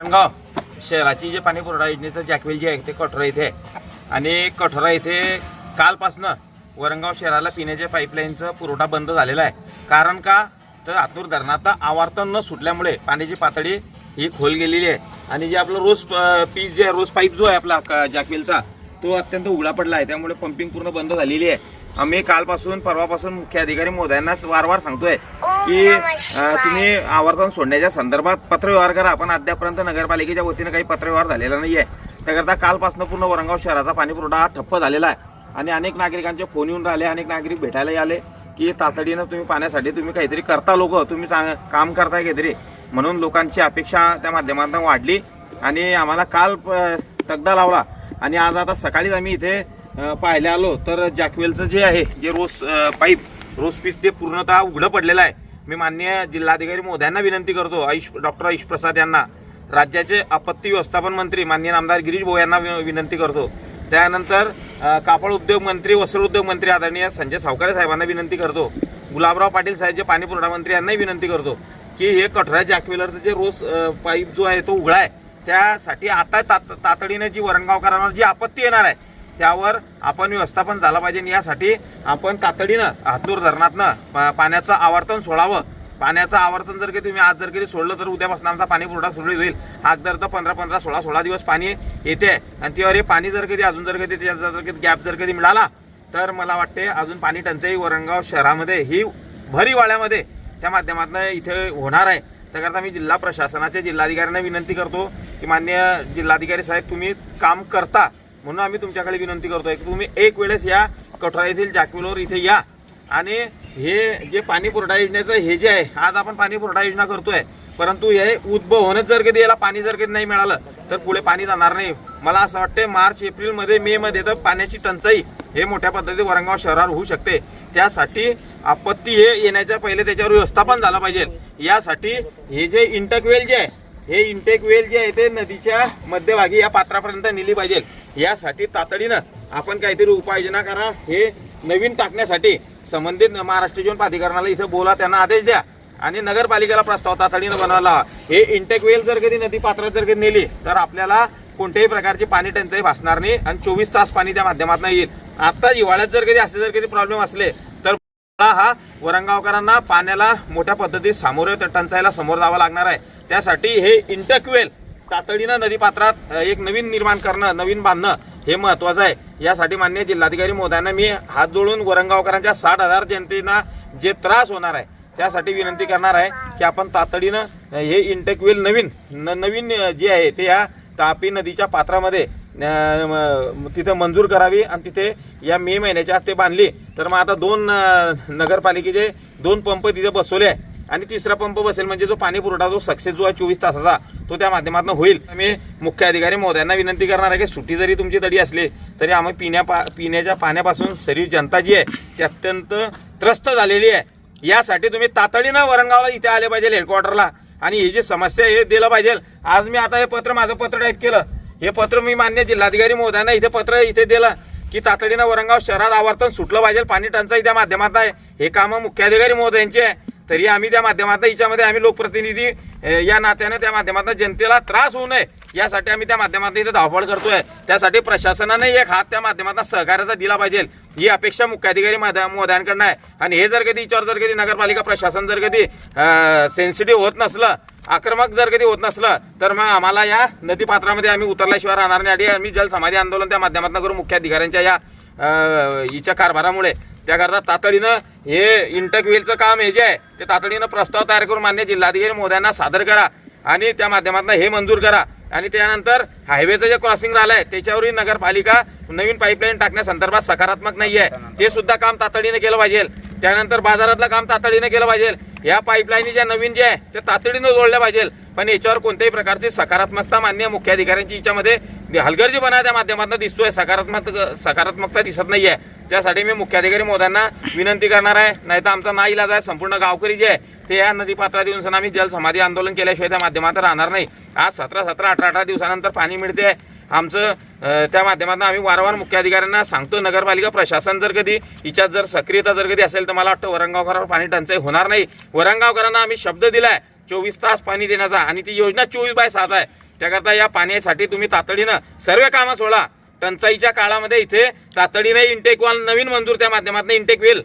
गाव शहराची जे पाणी पुरवठा योजनेचं जॅकवेल जे आहे ते कठोरा इथे आहे. आणि कठोरा इथे कालपासनं वरणगाव शहराला पिण्याच्या पाईपलाईनचा पुरवठा बंद झालेला आहे. कारण का? तर आतूर धरणाचा आवर्तन न सुटल्यामुळे पाण्याची पातळी ही खोल गेलेली आहे. आणि जे आपलं रोज पीच पीस जे आहे, रोज पाईप जो आहे आपला जॅकवेलचा तो अत्यंत उघडा पडला आहे. त्यामुळे पंपिंग पूर्ण बंद झालेली आहे. आम्ही कालपासून परवापासून मुख्य अधिकारी मोदयांना वारंवार सांगतोय की तुम्ही आवर्तन सोडण्याच्या संदर्भात पत्रव्यवहार करा. पण अद्यापर्यंत नगरपालिकेच्या वतीने काही पत्रव्यवहार झालेला नाहीये. त्याकरता कालपासून पूर्ण वरंगाव शहराचा पाणी पुरवठा हा ठप्प झालेला आहे. आणि अनेक नागरिकांचे फोन येऊन राहिले अनेक नागरिक भेटायला आले की तातडीनं तुम्ही पाण्यासाठी तुम्ही काहीतरी करता लोक तुम्ही चांग- काम करताय काहीतरी. म्हणून लोकांची अपेक्षा त्या माध्यमातून वाढली. आणि आम्हाला काल तगडा लावला. आणि आज आता सकाळीच आम्ही इथे पाहायला आलो तर जॅकवेलचं जे आहे जे रोज पाईप रोज पीस ते पूर्णतः उघडं पडलेलं आहे. मी मान्य जिल्हाधिकारी मोद्यांना विनंती करतो आयुष डॉक्टर आयुष प्रसाद यांना राज्याचे आपत्ती व्यवस्थापन मंत्री माननीय आमदार गिरीश भाऊ यांना विनंती करतो. त्यानंतर कापड उद्योग मंत्री वस्त्र उद्योग मंत्री आदरणीय संजय सावकारे साहेबांना विनंती करतो. गुलाबराव पाटील साहेब जे पाणी पुरवठा मंत्री यांनाही विनंती करतो की हे कठरा जॅकवेलरचं जे रोज पाईप जो आहे तो उघडा आहे. त्यासाठी आता तात तातडीने जी वरणगावकरांवर जी आपत्ती येणार आहे त्यावर आपण व्यवस्थापन झालं पाहिजे आणि यासाठी आपण तातडीनं हातूर धरणातनं पाण्याचं आवर्तन सोडावं. पाण्याचं आवर्तन जर की तुम्ही आज जर कधी सोडलं तर उद्यापासून आमचा पाणी पुरवठा सुरळीत होईल. आज जर तर पंधरा पंधरा सोळा सोळा दिवस पाणी येते. आणि त्यावर हे पाणी जर कधी अजून जर कधी त्याचा जर कधी गॅप जर कधी मिळाला तर मला वाटते अजून पाणी टंचाई वरणगाव शहरामध्ये ही भरी वाड्यामध्ये त्या माध्यमातून इथे होणार आहे. त्याकरता मी जिल्हा प्रशासनाच्या जिल्हाधिकाऱ्यांना विनंती करतो की मान्य जिल्हाधिकारी साहेब तुम्ही काम करता. म्हणून आम्ही तुमच्याकडे विनंती करतोय की तुम्ही एक वेळेस या कठोरा येथील जॅक्युलवर इथे या. आणि हे जे पाणी पुरवठा योजनेचं हे जे आहे आज आपण पाणी पुरवठा योजना करतोय परंतु हे उद्भव होणं जर कधी याला पाणी जर कधी नाही मिळालं तर पुढे पाणी जाणार नाही. मला असं वाटतं मार्च एप्रिलमध्ये मे मध्ये तर पाण्याची टंचाई हे मोठ्या पद्धतीने वरंगाव शहरावर होऊ शकते. त्यासाठी आपत्ती हे येण्याच्या पहिले त्याच्यावर व्यवस्थापन झालं पाहिजे. यासाठी हे जे इंटकवेल जे आहे हे इंटेक वेल जे आहे ते नदीच्या मध्यभागी या पात्रापर्यंत नेली पाहिजे. यासाठी तातडीनं आपण काहीतरी उपाययोजना करा. हे नवीन टाकण्यासाठी संबंधित महाराष्ट्र जीवन प्राधिकरणाला इथं बोला त्यांना आदेश द्या आणि नगरपालिकेला प्रस्ताव तातडीनं बनवायला हे इंटेक वेल जर कधी नदी पात्रात जर कधी नेली तर आपल्याला कोणत्याही प्रकारची पाणी टंचाई भासणार नाही आणि चोवीस तास पाणी त्या माध्यमातून येईल. आता हिवाळ्यात जर कधी असे जर कधी प्रॉब्लेम असले हा वरंगावकरांना पाण्याला मोठ्या पद्धतीत सामोरे टंचाईला समोर जावं लागणार आहे. त्यासाठी हे इंटकवेल तातडीनं नदीपात्रात एक नवीन निर्माण करणं नवीन बांधणं हे महत्वाचं आहे. यासाठी मान्य जिल्हाधिकारी मोदयांना मी हात जोडून वरंगावकरांच्या साठ हजार जनतेना जे त्रास होणार आहे त्यासाठी विनंती करणार आहे की आपण तातडीनं हे इंटकवेल नवीन न- नवीन जे आहे ते या तापी नदीच्या पात्रामध्ये तिथं मंजूर करावी आणि तिथे या मे महिन्याच्या आत ते बांधली. तर मग आता दोन नगरपालिकेचे दोन पंप तिथे बसवले आहे. आणि तिसरा पंप बसेल म्हणजे जो पाणी पुरवठा जो सक्सेस जो आहे चोवीस तासाचा तो त्या माध्यमातून होईल. मी मुख्य अधिकारी महोदयांना विनंती करणार आहे की सुट्टी जरी तुमची तडी असली तरी आम्ही पिण्या पा पिण्याच्या पाण्यापासून शरीर जनता जी आहे ती अत्यंत त्रस्त झालेली आहे. यासाठी तुम्ही तातडीनं वरंगावला इथे आले पाहिजे हेडक्वार्टरला आणि ही जी समस्या हे दिलं पाहिजे. आज मी आता हे पत्र माझं पत्र टाईप केलं. हे पत्र मी मान्य जिल्हाधिकारी महोदयांना इथे पत्र इथे दिलं की तातडीनं वरंगाव शहरात आवर्तन सुटलं पाहिजे पाणी टंचाई त्या माध्यमात आहे. हे कामं मुख्याधिकारी महोदयांचे आहे. तरी आम्ही त्या माध्यमातून हिच्यामध्ये आम्ही लोकप्रतिनिधी या नात्याने त्या माध्यमातून जनतेला त्रास होऊ नये यासाठी आम्ही त्या माध्यमातून इथे धावपळ करतोय. त्यासाठी प्रशासनाने एक हात त्या माध्यमातून सहकार्याचा दिला पाहिजे. ही अपेक्षा मुख्याधिकारी महोदया- महोदयांकडनं आहे. आणि हे जर कधी याच्यावर जर कधी नगरपालिका प्रशासन जर कधी सेन्सिटिव्ह होत नसलं आक्रमक जर कधी होत नसलं तर मग आम्हाला या नदीपात्रामध्ये आम्ही उतरल्याशिवाय राहणार नाही. आणि आम्ही जलसमाधी आंदोलन त्या माध्यमातून करू. मुख्य अधिकाऱ्यांच्या या हिच्या कारभारामुळे. त्याकरता तातडीनं हे इंटकवेलचं काम हे जे आहे ते तातडीनं प्रस्ताव तयार करून मान्य जिल्हाधिकारी मोद्यांना सादर करा. आणि त्या माध्यमातून हे मंजूर करा. आणि त्यानंतर हायवेचं जे क्रॉसिंग राहिलं आहे त्याच्यावरही नगरपालिका नवीन पाईपलाईन टाकण्यासंदर्भात सकारात्मक नाही आहे ते सुद्धा काम तातडीने केलं पाहिजे. त्यानंतर बाजारातलं काम तातडीने केलं पाहिजे. या पाईपलाईनी ज्या नवीन जे आहे त्या तातडीनं जोडल्या पाहिजे. पण याच्यावर कोणत्याही प्रकारची सकारात्मकता मान्य मुख्याधिकाऱ्यांची याच्यामध्ये हलगर्जीपणा त्या माध्यमातून दिसतोय. सकारात्मक सकारात्मकता दिसत नाहीये. त्यासाठी मी मुख्याधिकारी मोद्यांना विनंती करणार आहे. नाही तर आमचा ना इलाज आहे संपूर्ण गावकरी जे आहे ते या नदीपात्रात येऊन सण आम्ही जलसमाधी आंदोलन केल्याशिवाय त्या माध्यमात राहणार नाही. आज सतरा सतरा अठरा अठरा दिवसानंतर पाणी मिळते. आमचं त्या माध्यमातून आम्ही वारंवार मुख्याधिकाऱ्यांना सांगतो नगरपालिका प्रशासन जर कधी हिच्यात जर सक्रियता जर कधी असेल तर मला वाटतं वरंगावकरांवर पाणी टंचाई होणार नाही. वरंगावकरांना आम्ही शब्द दिलाय चोवीस तास पाणी देण्याचा. आणि ती योजना चोवीस बाय सात आहे. त्याकरता या पाण्यासाठी तुम्ही तातडीनं सर्व कामं सोडा. टंचाईच्या काळामध्ये इथे तातडीने इंटेक वाल नवीन मंजूर त्या माध्यमातून इंटेक वेल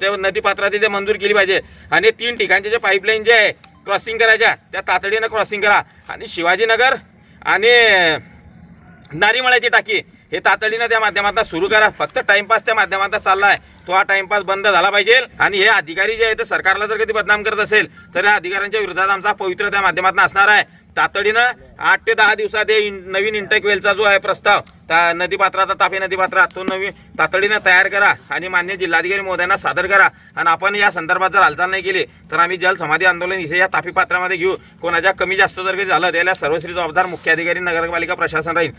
त्या नदीपात्रात इथे मंजूर केली पाहिजे. आणि तीन ठिकाणचे जे पाईपलाईन जे आहे क्रॉसिंग करायच्या त्या तातडीनं क्रॉसिंग करा. आणि शिवाजीनगर आणि नारीमळ्याची टाकी हे तातडीनं त्या माध्यमातून सुरू करा. फक्त टाइमपास त्या माध्यमातून आहे तो हा टाइमपास बंद झाला पाहिजे. आणि हे अधिकारी जे आहेत ते सरकारला जर कधी बदनाम करत असेल तर या अधिकाऱ्यांच्या विरोधात आमचा पवित्र त्या माध्यमातून असणार आहे. तातडीनं आठ ते दहा दिवसात हे इन- नवीन इंटेक वेलचा जो आहे प्रस्ताव त्या नदीपात्राचा तापी नदीपात्रात तो नवीन तातडीनं तयार करा. आणि मान्य जिल्हाधिकारी महोदयांना सादर करा. आणि आपण या संदर्भात जर हालचाल नाही केली तर आम्ही जलसमाधी आंदोलन इथे या तापी पात्रामध्ये घेऊ. कोणाच्या कमी जास्त जर काही झालं त्याला सर्वश्री जबाबदार मुख्याधिकारी नगरपालिका प्रशासन राहील.